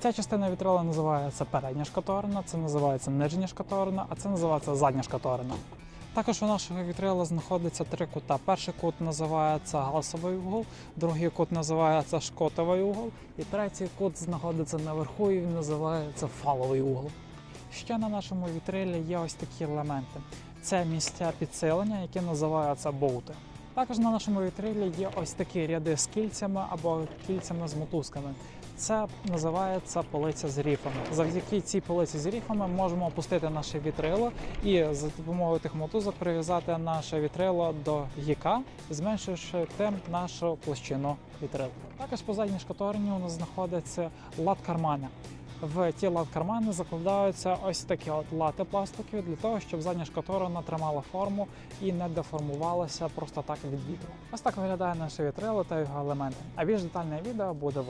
Ця частина вітрила називається передня шкаторина, це називається нижня шкаторина, а це називається задня шкаторина. Також у нашого вітрила знаходиться три кута. Перший кут називається галсовий угол, другий кут називається шкотовий угол, і третій кут знаходиться наверху і він називається фаловий угол. Ще на нашому вітрилі є ось такі елементи. Це місця підсилення, які називаються боути. Також на нашому вітрилі є ось такі ряди з кільцями або кільцями з мотузками. Це називається полиця з ріфами. Завдяки цій полиці з ріфами можемо опустити наше вітрило і за допомогою тих мотузок прив'язати наше вітрило до гіка, зменшивши тим нашу площину вітрила. Також по задній шкаторині у нас знаходяться лад-кармани. В тіла в кармани закладаються ось такі от лати пластикові для того, щоб задня шкатурина тримала форму і не деформувалася просто так від вітру. Ось так виглядає наше вітрило та його елементи. А більш детальне відео буде в